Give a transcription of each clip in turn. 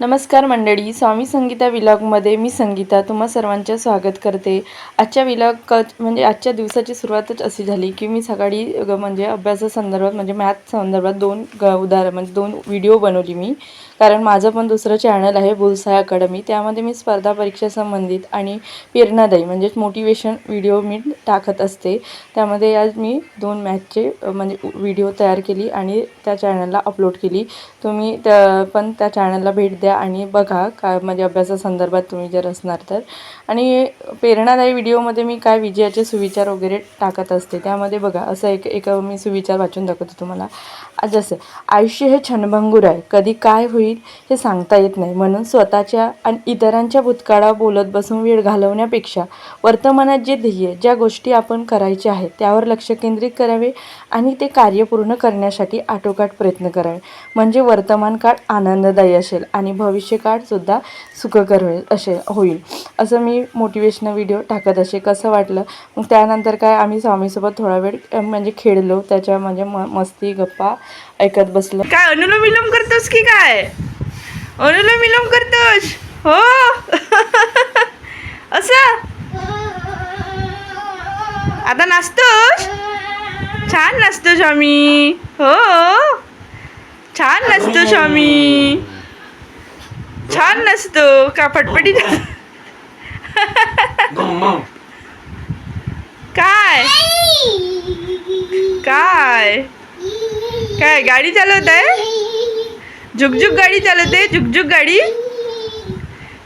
नमस्कार मंडळी स्वामी संगीता विलॉगमध्ये मी संगीता तुम्हा सर्वांचे स्वागत करते. आजच्या विलॉग क म्हणजे आजच्या दिवसाची सुरुवातच अशी झाली की मी सकाळी म्हणजे अभ्यासासंदर्भात म्हणजे मॅथ संदर्भात दोन ग उदाहरण म्हणजे दोन व्हिडिओ बनवली मी. कारण माझं पण दुसरं चॅनल आहे बुलसाय अकॅडमी त्यामध्ये मी स्पर्धा परीक्षा संबंधित आणि प्रेरणादायी म्हणजेच मोटिवेशन व्हिडिओ मी टाकत असते. त्यामध्ये आज मी दोन मॅचचे म्हणजे व्हिडिओ तयार केली आणि त्या चॅनलला अपलोड केली. तुम्ही त्या पण त्या चॅनलला भेट द्या आणि बघा का म्हणजे अभ्यासासंदर्भात तुम्ही जर असणार तर. आणि प्रेरणादायी व्हिडिओमध्ये मी काय विजयाचे सुविचार वगैरे टाकत असते त्यामध्ये बघा असं एक एक मी सुविचार वाचून दाखवते तुम्हाला. आज जसं आयुष्य हे क्षणभंगूर आहे. कधी काय होईल हे सांगता येत नाही. म्हणून स्वतःच्या आणि इतरांच्या भूतकाळावर बोलत बसून वेळ घालवण्यापेक्षा वर्तमानात जे ध्येय ज्या गोष्टी आपण करायच्या आहेत त्यावर लक्ष केंद्रित करावे आणि ते कार्य पूर्ण करण्यासाठी आटोकाट प्रयत्न करावे. म्हणजे वर्तमान काळ आनंददायी असेल आणि भविष्यकाळसुद्धा सुखकर होईल असे होईल. असं मी मोटिवेशनल व्हिडिओ टाकत असे. कसं वाटलं? मग त्यानंतर काय? आम्ही स्वामीसोबत थोडा वेळ म्हणजे खेळलो. त्याच्या म्हणजे म मस्ती गप्पा ऐकत बसलो. काय अनुलोम विलोम करतोस की काय? अनुलोम विलोम करतोस? हो. आता नाचतोस छान नाचतोस स्वामी. हो. छान नसतो स्वामी. छान नसतो का फटपटी काय? काय? काय गाडी चालवत आहे झुकझुक गाडी चालवते? झुकझुक गाडी?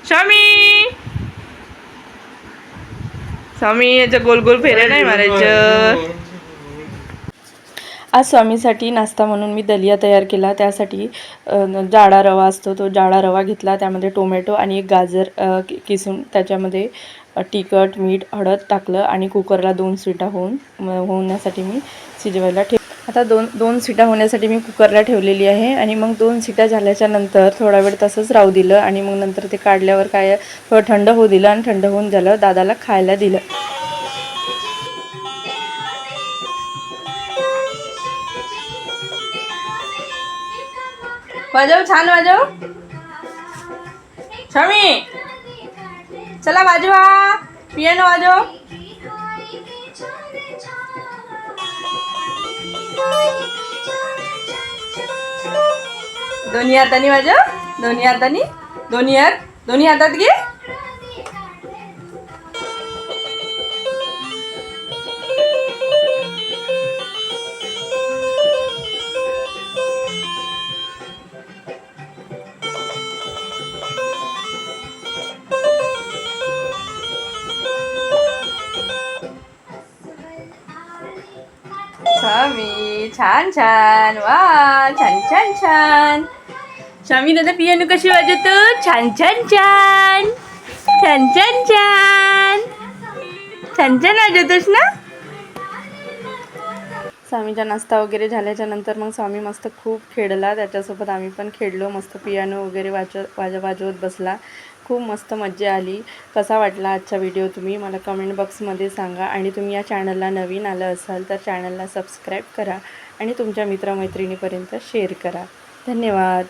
स्वामी! स्वामी याच्या गोल गोल फेऱ्या नाही मारायचं आज स्वामीसाठी नाश्ता म्हणून मी दलिया तयार केला. त्यासाठी जाडा रवा असतो तो जाडा रवा घेतला. त्यामध्ये टोमॅटो आणि एक गाजर किसून त्याच्यामध्ये तिखट मीठ हळद टाकलं आणि कुकरला दोन सिटा होऊन होण्यासाठी मी शिजवायला ठेव आता दोन दोन सिटा होण्यासाठी मी कुकरला ठेवलेली आहे आणि मग दोन सिटा झाल्याच्यानंतर थोडा वेळ तसंच राहू दिलं आणि मग नंतर ते काढल्यावर काय थोडं थंड होऊ दिलं आणि थंड होऊन झालं दादाला खायला दिलं. वाजव छान वाजव. स्वामी चला वाजवा. पियानो वाजव. दोन्ही हाताने माझ्या? दोन्ही हाताने? दोन्ही हात दोन्ही हातात घे. स्वामी. छान छान. वा छान छान छान. स्वामी दादा पियानो कशी वाजवतो? छान छान छान. छान छान छान. छान छान वाजवतोस ना? स्वामीचा नाश्ता वगैरे झाल्याच्यानंतर मग स्वामी मस्त खूप खेळला. त्याच्यासोबत आम्ही पण खेळलो. मस्त पियानो वगैरे वाच वाज वाजवत बसला. खूप मस्त मज्जा आली. कसा वाटला आजचा व्हिडिओ तुम्ही? मला कमेंट बॉक्समध्ये सांगा. आणि तुम्ही या चॅनलला नवीन आलं असाल तर चॅनलला सबस्क्राईब करा. आणि तुमच्या मित्रमैत्रिणीपर्यंत शेअर करा. धन्यवाद.